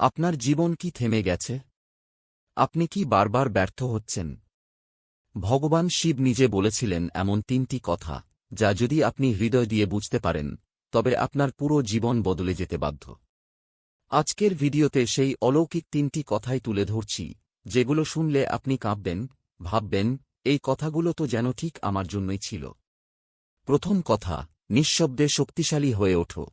আপনার জীবন কি থেমে গেছে? আপনি কি বারবার ব্যর্থ হচ্ছেন? ভগবান শিব নিজে বলেছিলেন এমন তিনটি কথা, যা যদি আপনি হৃদয় দিয়ে বুঝতে পারেন, তবে আপনার পুরো জীবন বদলে যেতে বাধ্য। আজকের ভিডিওতে সেই অলৌকিক তিনটি কথাই তুলে ধরছি, যেগুলো শুনলে আপনি কাঁপবেন, ভাববেন, এই কথাগুলো তো যেন ঠিক আমার জন্যই ছিল। প্রথম কথা, নিঃশব্দে শক্তিশালী হয়ে ওঠো।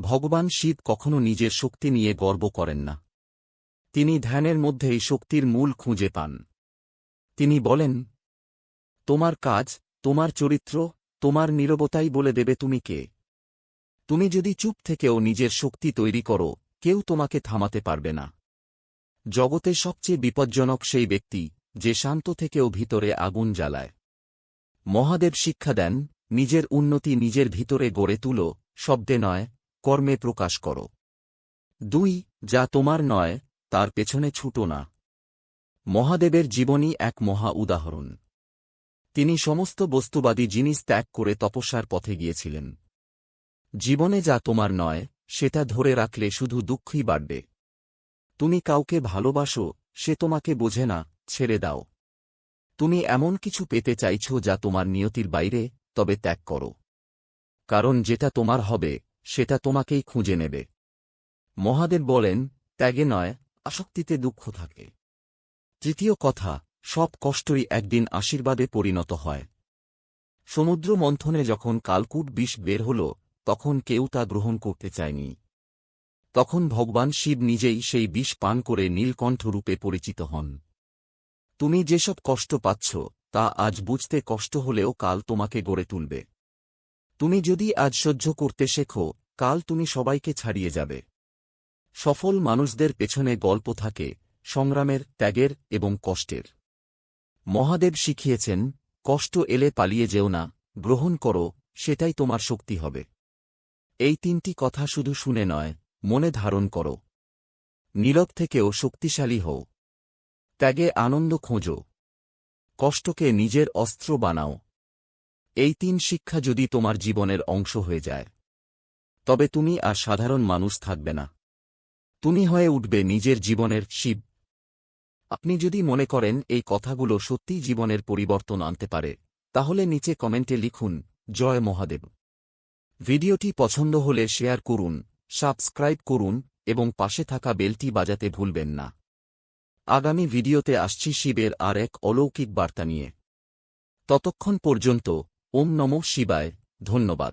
ভগবান শিব কখনো নিজের শক্তি নিয়ে গর্ব করেন না। তিনি ধ্যানের মধ্যেই শক্তির মূল খুঁজে পান। তিনি বলেন, তোমার কাজ, তোমার চরিত্র, তোমার নীরবতাই বলে দেবে তুমি কে। তুমি যদি চুপ থেকেও নিজের শক্তি তৈরি করো, কেউ তোমাকে থামাতে পারবে না। জগতে সবচেয়ে বিপজ্জনক সেই ব্যক্তি, যে শান্ত থেকেও ভিতরে আগুন জ্বালায়। মহাদেব শিক্ষা দেন, নিজের উন্নতি নিজের ভিতরে গড়ে তুলো, শব্দে নয় কর্মে প্রকাশ করো। দুই, যা তোমার নয়, তার পেছনে ছুটো না। মহাদেবের জীবনই এক মহা উদাহরণ। তিনি সমস্ত বস্তুবাদী জিনিস ত্যাগ করে তপস্যার পথে গিয়েছিলেন। জীবনে যা তোমার নয়, সেটা ধরে রাখলে শুধু দুঃখই বাড়বে। তুমি কাউকে ভালোবাসো, সে তোমাকে বোঝে না, ছেড়ে দাও। তুমি এমন কিছু পেতে চাইছ যা তোমার নিয়তির বাইরে, তবে ত্যাগ করো। কারণ যেটা তোমার হবে সেটা তোমাকেই খুঁজে নেবে। মহাদেব বলেন, ত্যাগে নয়, আসক্তিতে দুঃখ থাকে। তৃতীয় কথা, সব কষ্টই একদিন আশীর্বাদে পরিণত হয়। সমুদ্র মন্থনে যখন কালকুট বিষ বের হল, তখন কেউ তা গ্রহণ করতে চায়নি। তখন ভগবান শিব নিজেই সেই বিষ পান করে নীলকণ্ঠ রূপে পরিচিত হন। তুমি যেসব কষ্ট পাচ্ছ, তা আজ বুঝতে কষ্ট হলেও কাল তোমাকে গড়ে তুলবে। তুমি যদি আজ সহ্য করতে শেখো, কাল তুমি সবাইকে ছাড়িয়ে যাবে। সফল মানুষদের পেছনে গল্প থাকে, সংগ্রামের, ত্যাগের এবং কষ্টের। মহাদেব শিখিয়েছেন, কষ্ট এলে পালিয়ে যেও না, গ্রহণ করো, সেটাই তোমার শক্তি হবে। এই তিনটি কথা শুধু শুনে নয়, মনে ধারণ করো। নীরব থেকেও শক্তিশালী হও। ত্যাগে আনন্দ খোঁজো। কষ্টকে নিজের অস্ত্র বানাও। এই তিন শিক্ষা যদি তোমার জীবনের অংশ হয়ে যায়, তবে তুমি আর সাধারণ মানুষ থাকবে না। তুমি হয়ে উঠবে নিজের জীবনের শিব। আপনি যদি মনে করেন এই কথাগুলো সত্যিই জীবনের পরিবর্তন আনতে পারে, তাহলে নিচে কমেন্টে লিখুন, জয় মহাদেব। ভিডিওটি পছন্দ হলে শেয়ার করুন, সাবস্ক্রাইব করুন, এবং পাশে থাকা বেলটি বাজাতে ভুলবেন না। আগামী ভিডিওতে আসছি শিবের আর এক অলৌকিক বার্তা নিয়ে। ততক্ষণ পর্যন্ত ওম নম শিবায়। ধন্যবাদ।